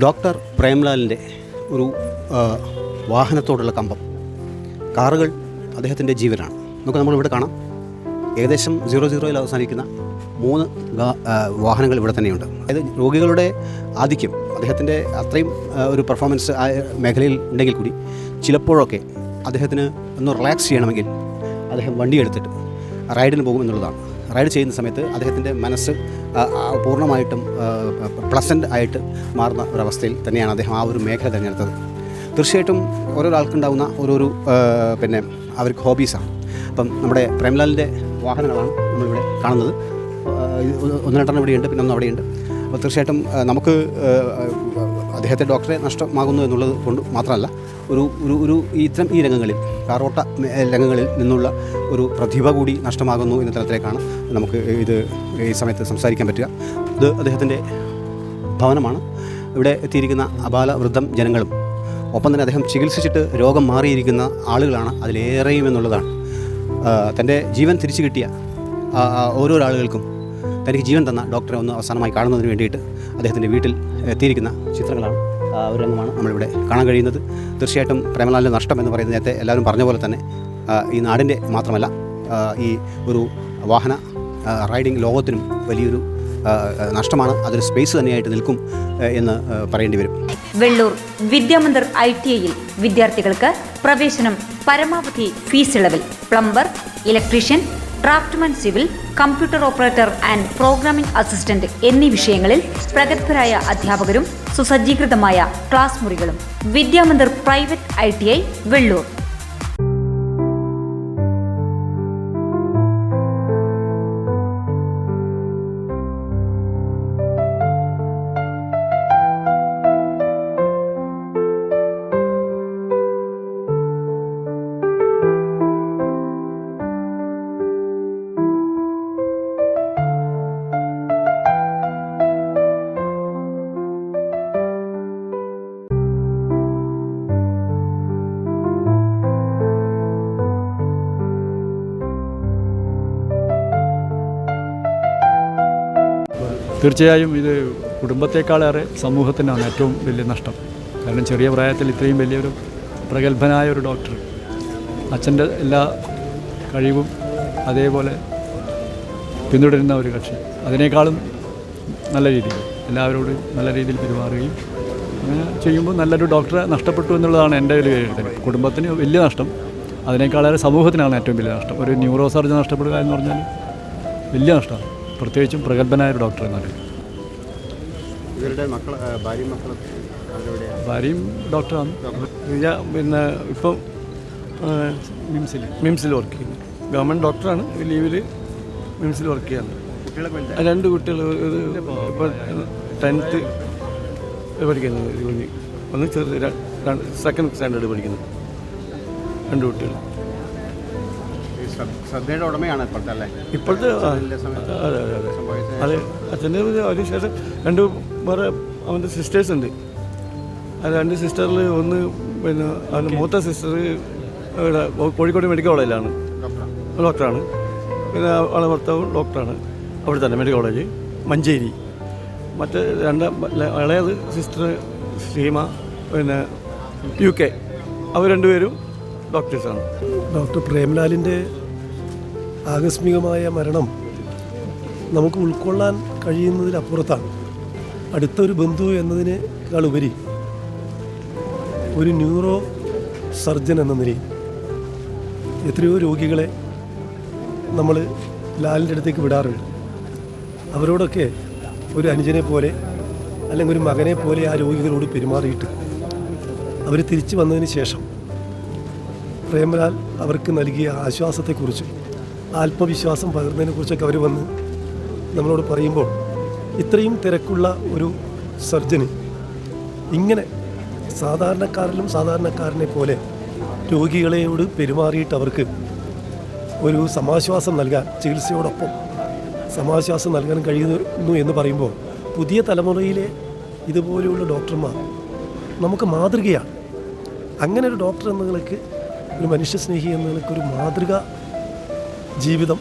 Doctor പ്രേംലാലിന്റെ ഒരു വാഹനത്തോടുള്ള കമ്പം. കാറുകൾ അദ്ദേഹത്തിന്റെ ജീവനാണ്. നമുക്ക് നമ്മളിവിടെ കാണാം. ഏകദേശം സീറോ സീറോയിൽ അവസാനിക്കുന്ന മൂന്ന് വാഹനങ്ങൾ ഇവിടെ തന്നെയുണ്ട്. അതായത് രോഗികളുടെ ആധിക്യം അദ്ദേഹത്തിന്റെ അത്രയും ഒരു പെർഫോമൻസ് മേഖലയിൽ ഉണ്ടെങ്കിൽ കൂടി ചിലപ്പോഴൊക്കെ അദ്ദേഹത്തിന് ഒന്ന് റിലാക്സ് ചെയ്യണമെങ്കിൽ അദ്ദേഹം വണ്ടി എടുത്തിട്ട് റൈഡിന് പോകും എന്നുള്ളതാണ്. റൈഡ് ചെയ്യുന്ന സമയത്ത് അദ്ദേഹത്തിന്റെ മനസ്സ് പൂർണമായിട്ടും പ്ലസന്റ് ആയിട്ട് മാറുന്ന ഒരവസ്ഥയിൽ തന്നെയാണ് അദ്ദേഹം ആ ഒരു മേഖല തിരഞ്ഞെടുത്തത്. തീർച്ചയായിട്ടും ഓരോരോ ആ, പിന്നെ അവർക്ക് ഹോബീസാണ് അപ്പം നമ്മുടെ പ്രേംലാലിന്റെ വാഹനങ്ങളാണ് നമ്മളിവിടെ കാണുന്നത്. ഒന്ന് രണ്ടെണ്ണം ഇവിടെയുണ്ട് പിന്നെ ഒന്ന് അവിടെയുണ്ട്. അപ്പോൾ തീർച്ചയായിട്ടും നമുക്ക് അദ്ദേഹത്തെ ഡോക്ടറെ നഷ്ടമാകുന്നു എന്നുള്ളത് കൊണ്ട് മാത്രമല്ല ഒരു ഒരു ഒരു ഇത്തരം ഈ രംഗങ്ങളിൽ കാറോട്ട രംഗങ്ങളിൽ നിന്നുള്ള ഒരു പ്രതിഭ കൂടി നഷ്ടമാകുന്നു എന്ന തരത്തിലേക്കാണ് നമുക്ക് ഇത് ഈ സമയത്ത് സംസാരിക്കാൻ പറ്റുക. ഇത് അദ്ദേഹത്തിന്റെ ഭവനമാണ്. ഇവിടെ എത്തിയിരിക്കുന്ന അപാല വൃദ്ധം ജനങ്ങളും ഒപ്പം തന്നെ അദ്ദേഹം ചികിത്സിച്ചിട്ട് രോഗം മാറിയിരിക്കുന്ന ആളുകളാണ് അതിലേറെയും എന്നുള്ളതാണ്. തന്റെ ജീവൻ തിരിച്ചു കിട്ടിയ ആ, ആ, ഓരോ ആളുകൾക്കും തനിക്ക് ജീവൻ തന്ന ഡോക്ടറെ ഒന്ന് അവസാനമായി കാണുന്നതിന് വേണ്ടിയിട്ട് അദ്ദേഹത്തിന്റെ വീട്ടിൽ എത്തിയിരിക്കുന്ന ചിത്രങ്ങളാണ് ഒരു രംഗമാണ് നമ്മളിവിടെ കാണാൻ കഴിയുന്നത്. തീർച്ചയായിട്ടും പ്രേമലാലിന്റെ നഷ്ടം എന്ന് പറയുന്നത് നേരത്തെ എല്ലാവരും പറഞ്ഞ പോലെ തന്നെ ഈ നാടിന്റെ മാത്രമല്ല ഈ ഒരു വാഹന റൈഡിംഗ് ലോകത്തിനും വലിയൊരു നഷ്ടമാണ്. അതൊരു സ്പേസ് തന്നെയായിട്ട് നിൽക്കും എന്ന് പറയേണ്ടി വരും. വെള്ളൂർ വിദ്യാമന്ദിർ ഐ ടി ഐയിൽ വിദ്യാർത്ഥികൾക്ക് പ്രവേശനം പരമാവധി fees ഇളവിൽ. Plumber electrician draftsman civil computer operator and programming assistant എന്നീ വിഷയങ്ങളിൽ പ്രഗത്ഭരായ അധ്യാപകരും സുസജ്ജീകൃതമായ ക്ലാസ് മുറികളും വിദ്യാമന്ദിർ പ്രൈവറ്റ് ഐ വെള്ളൂർ. തീർച്ചയായും ഇത് കുടുംബത്തെക്കാളേറെ സമൂഹത്തിനാണ് ഏറ്റവും വലിയ നഷ്ടം. കാരണം ചെറിയ പ്രായത്തിൽ ഇത്രയും വലിയൊരു പ്രഗത്ഭനായ ഒരു ഡോക്ടർ അച്ഛന്റെ എല്ലാ കഴിവും അതേപോലെ പിന്തുടരുന്ന ഒരു കക്ഷി. അതിനേക്കാളും നല്ല രീതിയിൽ എല്ലാവരോടും നല്ല രീതിയിൽ പെരുമാറുകയും അങ്ങനെ ചെയ്യുമ്പോൾ നല്ലൊരു ഡോക്ടറെ നഷ്ടപ്പെട്ടു എന്നുള്ളതാണ് എന്റെ ഒരു വിലയിരുത്തൽ കുടുംബത്തിന് വലിയ നഷ്ടം അതിനേക്കാളേറെ സമൂഹത്തിനാണ് ഏറ്റവും വലിയ നഷ്ടം. ഒരു ന്യൂറോ സർജൻ നഷ്ടപ്പെടുക എന്ന് പറഞ്ഞാൽ വലിയ നഷ്ടമാണ്. പ്രത്യേകിച്ചും പ്രഗത്ഭനായ ഒരു ഡോക്ടർ എന്നാണ് ഇവരുടെ മക്കൾ ഭാര്യ മക്കൾ അവരുടെ ഭാര്യയും ഡോക്ടറാണ്. പിന്നെ ഇപ്പം മിംസിൽ മിംസിൽ വർക്ക് ചെയ്യുന്നു. ഗവൺമെന്റ് ഡോക്ടറാണ്. ലീവിൽ മിംസിൽ വർക്ക് കുട്ടികളൊക്കെ രണ്ട് കുട്ടികൾ ഇത് ഇപ്പം ടെൻത്ത് പഠിക്കുന്നത് ഒന്ന് ചെറുത് സെക്കൻഡ് സ്റ്റാൻഡേർഡ് പഠിക്കുന്നത് രണ്ട് കുട്ടികൾ ശ്രദ്ധയുടെ ഉടമയാണ് ഇപ്പോഴത്തെ അല്ലേ? ഇപ്പോഴത്തെ അതെ അതെ അതെ അതെ. അച്ഛന്റെ അതിന് ശേഷം രണ്ട് വേറെ അവന്റെ സിസ്റ്റേഴ്സ് ഉണ്ട്. ആ രണ്ട് സിസ്റ്ററിൽ ഒന്ന് പിന്നെ അവന്റെ മൂത്ത സിസ്റ്റർ ഇവിടെ കോഴിക്കോട് മെഡിക്കൽ കോളേജിലാണ് ഡോക്ടറാണ്. പിന്നെ അവളെ ഭർത്താവും ഡോക്ടറാണ്. അവിടെ തന്നെ മെഡിക്കൽ കോളേജ് മഞ്ചേരി. മറ്റേ രണ്ട് ഇളയത് സിസ്റ്റർ ശ്രീമ പിന്നെ യു കെ. അവർ രണ്ടുപേരും ഡോക്ടേഴ്സാണ് ഡോക്ടർ പ്രേംലാലിന്റെ ആകസ്മികമായ മരണം നമുക്ക് ഉൾക്കൊള്ളാൻ കഴിയുന്നതിലപ്പുറത്താണ് അടുത്തൊരു ബന്ധു എന്നതിനേക്കാൾ ഉപരി ഒരു ന്യൂറോ സർജൻ എന്ന നിലയിൽ എത്രയോ രോഗികളെ നമ്മൾ ലാലിന്റെ അടുത്തേക്ക് വിടാറുണ്ട്. അവരോടൊക്കെ ഒരു അനുജനെ പോലെ അല്ലെങ്കിൽ ഒരു മകനെ പോലെ ആ രോഗികളോട് പെരുമാറിയിട്ട് അവർ തിരിച്ചു വന്നതിന് ശേഷം പ്രേമലാൽ അവർക്ക് നൽകിയ ആശ്വാസത്തെക്കുറിച്ച് ആത്മവിശ്വാസം പകർന്നതിനെക്കുറിച്ചൊക്കെ അവർ വന്ന് നമ്മളോട് പറയുമ്പോൾ ഇത്രയും തിരക്കുള്ള ഒരു സർജന് ഇങ്ങനെ സാധാരണക്കാരിലും സാധാരണക്കാരനെ പോലെ രോഗികളെയോട് പെരുമാറിയിട്ട് അവർക്ക് ഒരു സമാശ്വാസം നൽകാൻ ചികിത്സയോടൊപ്പം സമാശ്വാസം നൽകാൻ കഴിയുന്നു എന്ന് പറയുമ്പോൾ പുതിയ തലമുറയിലെ ഇതുപോലെയുള്ള ഡോക്ടർമാർ നമുക്ക് മാതൃകയാണ്. അങ്ങനെ ഒരു ഡോക്ടർ എന്ന ഒരു മനുഷ്യസ്നേഹി എന്ന ഒരു മാതൃക ജീവിതം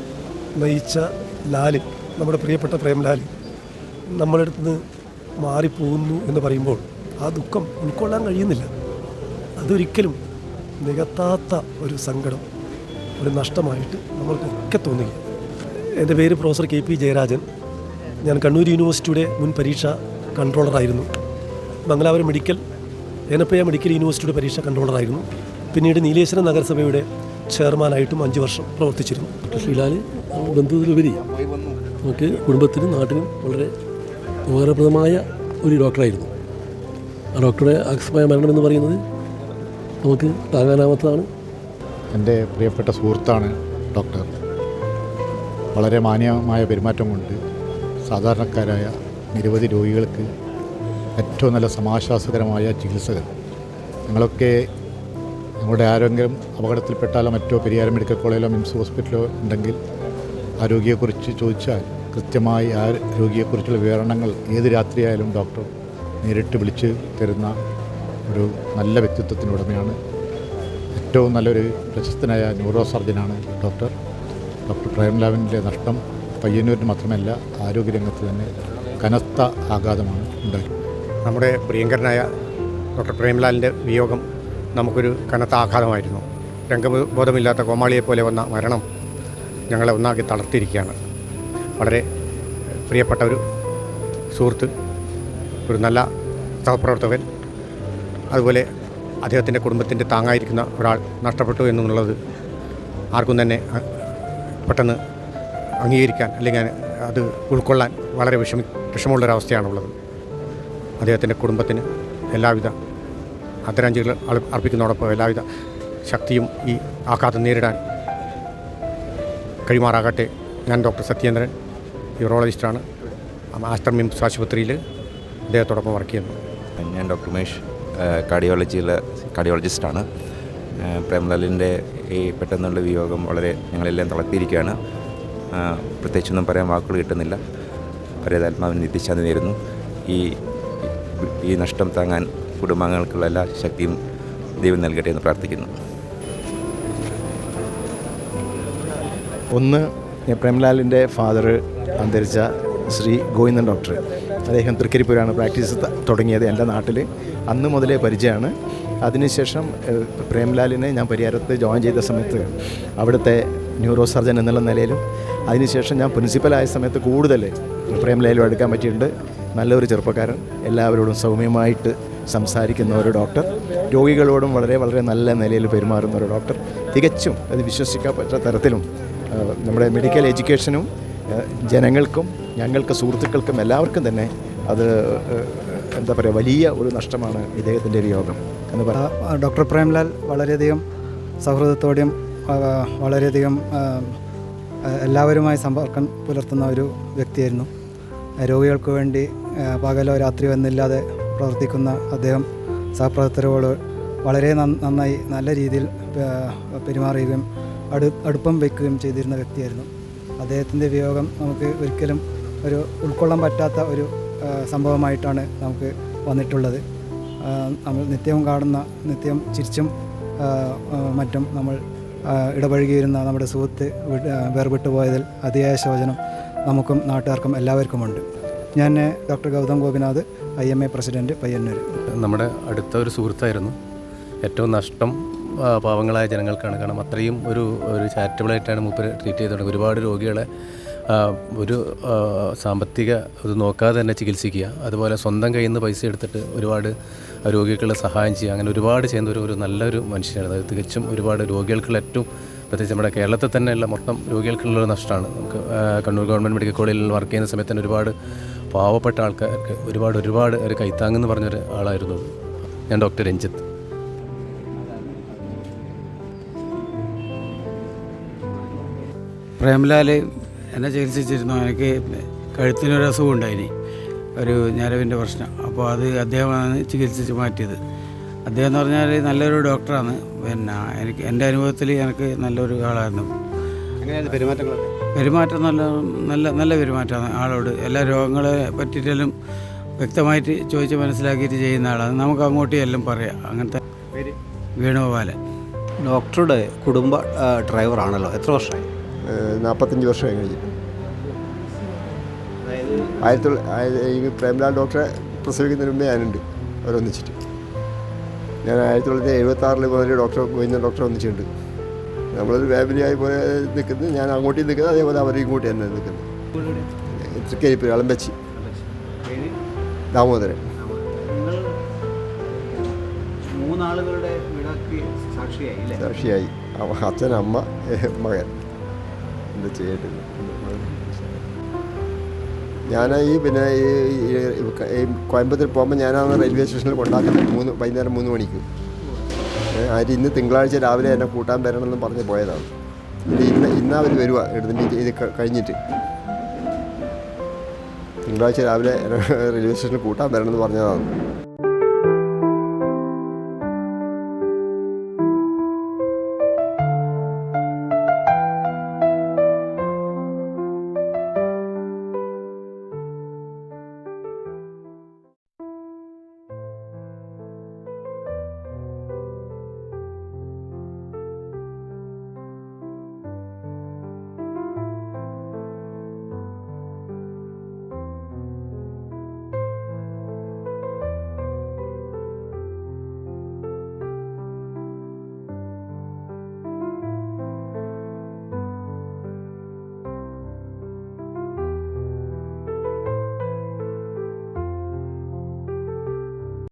നയിച്ച ലാലിൻ നമ്മുടെ പ്രിയപ്പെട്ട പ്രേംലാലിൻ നമ്മളടുത്ത് നിന്ന് മാറിപ്പോകുന്നു എന്ന് പറയുമ്പോൾ ആ ദുഃഖം ഉൾക്കൊള്ളാൻ കഴിയുന്നില്ല. അതൊരിക്കലും നികത്താത്ത ഒരു സങ്കടം ഒരു നഷ്ടമായിട്ട് നമ്മൾക്കൊക്കെ തോന്നുകയാണ്. എന്റെ പേര് പ്രൊഫസർ കെ പി ജയരാജൻ. ഞാൻ കണ്ണൂർ യൂണിവേഴ്സിറ്റിയുടെ മുൻ പരീക്ഷ കൺട്രോളറായിരുന്നു മംഗലാപുരം മെഡിക്കൽ എനപ്പയ മെഡിക്കൽ യൂണിവേഴ്സിറ്റിയുടെ പരീക്ഷ കൺട്രോളറായിരുന്നു പിന്നീട് നീലേശ്വരം നഗരസഭയുടെ ചെയർമാനായിട്ടും അഞ്ച് വർഷം പ്രവർത്തിച്ചിരുന്നു. ഷീലാൽ ബന്ധത്തിലുപരി നമുക്ക് കുടുംബത്തിനും നാട്ടിനും വളരെ ഉപകാരപ്രദമായ ഒരു ഡോക്ടറായിരുന്നു. ആ ഡോക്ടറുടെ ആകസ്മായ മരണം എന്ന് പറയുന്നത് നമുക്ക് താങ്ങാനാവാത്തതാണ്. എന്റെ പ്രിയപ്പെട്ട സുഹൃത്താണ് ഡോക്ടർ. വളരെ മാന്യമായ പെരുമാറ്റം കൊണ്ട് സാധാരണക്കാരായ നിരവധി രോഗികൾക്ക് ഏറ്റവും നല്ല സമാശ്വാസകരമായ ചികിത്സകൾ. ഞങ്ങളൊക്കെ ഞങ്ങളുടെ ആരെങ്കിലും അപകടത്തിൽപ്പെട്ടാലോ മറ്റോ പെരിയാരം മെഡിക്കൽ കോളേജിലോ മിംസ് ഹോസ്പിറ്റലോ ഉണ്ടെങ്കിൽ ആ രോഗിയെക്കുറിച്ച് ചോദിച്ചാൽ കൃത്യമായി ആ രോഗിയെക്കുറിച്ചുള്ള വിവരണങ്ങൾ ഏത് രാത്രിയായാലും ഡോക്ടർ നേരിട്ട് വിളിച്ച് തരുന്ന ഒരു നല്ല വ്യക്തിത്വത്തിന്റെ ഉടമയാണ് ഏറ്റവും നല്ലൊരു പ്രശസ്തനായ ന്യൂറോ സർജനാണ് ഡോക്ടർ ഡോക്ടർ പ്രേംലാവിന്റെ നഷ്ടം പയ്യന്നൂരിന് മാത്രമല്ല ആരോഗ്യരംഗത്ത് തന്നെ കനത്ത ആഘാതമാണ് ഉണ്ടായത്. നമ്മുടെ പ്രിയങ്കരനായ ഡോക്ടർ പ്രേംലാലിന്റെ വിയോഗം നമുക്കൊരു കനത്ത ആഘാതമായിരുന്നു. രംഗബോധമില്ലാത്ത കോമാളിയെ പോലെ വന്ന മരണം ഞങ്ങളെ ഒന്നാക്കി തളർത്തിയിരിക്കുകയാണ്. വളരെ പ്രിയപ്പെട്ട ഒരു സുഹൃത്ത് ഒരു നല്ല സഹപ്രവർത്തകൻ അതുപോലെ അദ്ദേഹത്തിന്റെ കുടുംബത്തിന്റെ താങ്ങായിരിക്കുന്ന ഒരാൾ നഷ്ടപ്പെട്ടു എന്നുള്ളത് ആർക്കും തന്നെ പെട്ടെന്ന് അംഗീകരിക്കാൻ അല്ലെങ്കിൽ അത് ഉൾക്കൊള്ളാൻ വളരെ വിഷമി വിഷമമുള്ളൊരവസ്ഥയാണുള്ളത്. അദ്ദേഹത്തിന്റെ കുടുംബത്തിന് എല്ലാവിധ ആദരാഞ്ജലികൾ അർപ്പിക്കുന്നതോടൊപ്പം എല്ലാവിധ ശക്തിയും ഈ ആഘാതം നേരിടാൻ കഴിയുമാറാകട്ടെ. ഞാൻ ഡോക്ടർ സത്യേന്ദ്രൻ യൂറോളജിസ്റ്റാണ്. ആസ്റ്റർ മിംസ് ആശുപത്രിയിൽ അദ്ദേഹത്തോടൊപ്പം വർക്ക് ചെയ്യുന്നു. ഞാൻ ഡോക്ടർ ഉമേഷ് കാർഡിയോളജിയിലെ കാർഡിയോളജിസ്റ്റാണ്. പ്രേംലാലിന്റെ ഈ പെട്ടെന്നുള്ള വിയോഗം വളരെ ഞങ്ങളെല്ലാം തളർത്തിയിരിക്കുകയാണ്. പ്രത്യേകിച്ചൊന്നും പറയാൻ വാക്കുകൾ കിട്ടുന്നില്ല. പരേതാത്മാവിന് നിത്യശാന്തി നേരുന്നു. ഈ ഈ നഷ്ടം താങ്ങാൻ കുടുംബാംഗങ്ങൾക്കുള്ള എല്ലാ ശക്തിയും ദൈവം നൽകട്ടെ എന്ന് പ്രാർത്ഥിക്കുന്നു. ഒന്ന് പ്രേംലാലിന്റെ ഫാദർ അന്തരിച്ച ശ്രീ ഗോവിന്ദൻ ഡോക്ടർ അദ്ദേഹം തൃക്കരിപ്പൂരാണ് പ്രാക്ടീസ് തുടങ്ങിയത് എന്റെ നാട്ടിൽ. അന്ന് മുതലേ പരിചയമാണ്. അതിനുശേഷം പ്രേംലാലിനെ ഞാൻ പരിഹാരത്ത് ജോയിൻ ചെയ്ത സമയത്ത് അവിടുത്തെ ന്യൂറോ സർജൻ എന്നുള്ള നിലയിലും അതിനുശേഷം ഞാൻ പ്രിൻസിപ്പലായ സമയത്ത് കൂടുതൽ പ്രേംലാലും എടുക്കാൻ പറ്റിയിട്ടുണ്ട്. നല്ലൊരു ചെറുപ്പക്കാരൻ. എല്ലാവരോടും സൗമ്യമായിട്ട് സംസാരിക്കുന്ന ഒരു ഡോക്ടർ. രോഗികളോടും വളരെ വളരെ നല്ല നിലയിൽ പെരുമാറുന്ന ഒരു ഡോക്ടർ. തികച്ചും അത് വിശ്വസിക്കാൻ പറ്റാത്ത തരത്തിലും നമ്മുടെ മെഡിക്കൽ എഡ്യൂക്കേഷനും ജനങ്ങൾക്കും ഞങ്ങൾക്ക് സുഹൃത്തുക്കൾക്കും എല്ലാവർക്കും തന്നെ അത് എന്താ പറയുക വലിയ ഒരു നഷ്ടമാണ് ഇദ്ദേഹത്തിന്റെ യോഗം എന്ന് പറയാം ഡോക്ടർ പ്രേംലാൽ വളരെയധികം സൗഹൃദത്തോടെയും വളരെയധികം എല്ലാവരുമായി സമ്പർക്കം പുലർത്തുന്ന ഒരു വ്യക്തിയായിരുന്നു. രോഗികൾക്ക് വേണ്ടി പകലോ രാത്രിയോ എന്നില്ലാതെ പ്രവർത്തിക്കുന്ന അദ്ദേഹം സഹപ്രവർത്തകരോട് വളരെ നന്നായി നല്ല രീതിയിൽ പെരുമാറുകയും അടു അടുപ്പം വയ്ക്കുകയും ചെയ്തിരുന്ന വ്യക്തിയായിരുന്നു. അദ്ദേഹത്തിന്റെ വിയോഗം നമുക്ക് ഒരിക്കലും ഒരു ഉൾക്കൊള്ളാൻ പറ്റാത്ത ഒരു സംഭവമായിട്ടാണ് നമുക്ക് വന്നിട്ടുള്ളത്. നമ്മൾ നിത്യവും കാണുന്ന നിത്യം ചിരിച്ചും മറ്റും നമ്മൾ ഇടപഴകിയിരുന്ന നമ്മുടെ സുഹൃത്ത് വേർപെട്ടു പോയതിൽ അതിയായ ശോചനം നമുക്കും നാട്ടുകാർക്കും എല്ലാവർക്കുമുണ്ട്. ഞാൻ doctor Gautham Gopinath I M A president Payyanur. നമ്മുടെ അടുത്ത ഒരു സുഹൃത്തായിരുന്നു. ഏറ്റവും നഷ്ടം പാവങ്ങളായ ജനങ്ങൾക്കാണ്. കാരണം അത്രയും ഒരു ഒരു ചാരിറ്റബിളായിട്ടാണ് മൂപ്പര് ട്രീറ്റ് ചെയ്തത് ഒരുപാട് രോഗികളെ ഒരു സാമ്പത്തിക ഇത് നോക്കാതെ തന്നെ ചികിത്സിക്കുക. അതുപോലെ സ്വന്തം കയ്യിൽ നിന്ന് പൈസ എടുത്തിട്ട് ഒരുപാട് രോഗികളെ സഹായം ചെയ്യുക. അങ്ങനെ ഒരുപാട് ചെയ്യുന്ന ഒരു ഒരു നല്ലൊരു മനുഷ്യനാണ്. അത് തികച്ചും ഒരുപാട് രോഗികൾക്കുള്ള ഏറ്റവും പ്രത്യേകിച്ച് നമ്മുടെ കേരളത്തിൽ തന്നെയുള്ള മൊത്തം രോഗികൾക്കുള്ള നഷ്ടമാണ്. നമുക്ക് കണ്ണൂർ ഗവൺമെന്റ് മെഡിക്കൽ കോളേജിൽ വർക്ക് ചെയ്യുന്ന സമയത്ത് തന്നെ ഒരുപാട് പാവപ്പെട്ട ആൾക്കാർക്ക് ഒരുപാട് ഒരുപാട് ഒരു കൈത്താങ്ങെന്ന് പറഞ്ഞൊരു ആളായിരുന്നു ഞാൻ ഡോക്ടർ രഞ്ജിത്ത്. പ്രേംലാൽ എന്നെ ചികിത്സിച്ചിരുന്നു. എനിക്ക് കഴുത്തിനൊരു അസുഖം ഉണ്ടായിനി ഒരു ഞരവിന്റെ പ്രശ്നം. അപ്പോൾ അത് അദ്ദേഹമാണ് ചികിത്സിച്ച് മാറ്റിയത്. അദ്ദേഹം എന്ന് പറഞ്ഞാൽ നല്ലൊരു ഡോക്ടറാണ്. പിന്നെ എനിക്ക് എന്റെ അനുഭവത്തിൽ എനിക്ക് നല്ലൊരു ആളായിരുന്നു. അങ്ങനെയാണ് പെരുമാറ്റങ്ങളൊക്കെ? പെരുമാറ്റം നല്ല നല്ല നല്ല പെരുമാറ്റമാണ് ആളോട്. എല്ലാ രോഗങ്ങളെ പറ്റിയിട്ടെല്ലാം വ്യക്തമായിട്ട് ചോദിച്ച് മനസ്സിലാക്കിയിട്ട് ചെയ്യുന്ന ആളാണ്. നമുക്ക് അങ്ങോട്ട് എല്ലാം പറയാം. അങ്ങനത്തെ വേണുഗോപാലൻ. ഡോക്ടറുടെ കുടുംബ ഡ്രൈവറാണല്ലോ. എത്ര വർഷമായി? നാൽപ്പത്തഞ്ച് വർഷമായി കഴിഞ്ഞു. ആയിരത്തി ഈ പ്രേംലാൽ ഡോക്ടറെ പ്രസവിക്കുന്നതിന് മുമ്പേ ഞാനുണ്ട്. അവരൊന്നിച്ചിട്ട്. ഞാൻ ആയിരത്തി തൊള്ളായിരത്തി എഴുപത്തി ആറിൽ മുതൽ ഡോക്ടർ ഗോവിന്ദൻ ഡോക്ടറെ ഒന്നിച്ചിട്ടുണ്ട്. നമ്മളൊരു ഫാമിലിയായി പോലെ നിൽക്കുന്നത് ഞാൻ അങ്ങോട്ടും നിൽക്കുന്നത് അതേപോലെ അവർ ഇങ്ങോട്ട് തന്നെ നിൽക്കുന്നത്. തൃക്കരിപ്പൂർ അളമ്പച്ചി. ദാമോദരൻ. സാക്ഷിയായി അച്ഛൻ അമ്മ മകൻ. എന്താ ചെയ്യേണ്ടത് ഞാൻ ഈ പിന്നെ ഈ കോയമ്പത്തൂർ പോകുമ്പോൾ ഞാനാണ് റെയിൽവേ സ്റ്റേഷനിൽ കൊണ്ടാക്കുന്നത്. മൂന്ന് വൈകുന്നേരം മൂന്ന് മണിക്ക്. ആര് ഇന്ന് തിങ്കളാഴ്ച രാവിലെ എന്നെ കൂട്ടാൻ വരണമെന്ന് പറഞ്ഞ് പോയതാണ്. ഇത് ഇന്ന് ഇന്ന് അവർ വരുക എടുത്തിന്റെ ഇത് കഴിഞ്ഞിട്ട്. തിങ്കളാഴ്ച രാവിലെ റെയിൽവേ സ്റ്റേഷനിൽ കൂട്ടാൻ വരണമെന്ന് പറഞ്ഞതാണ്.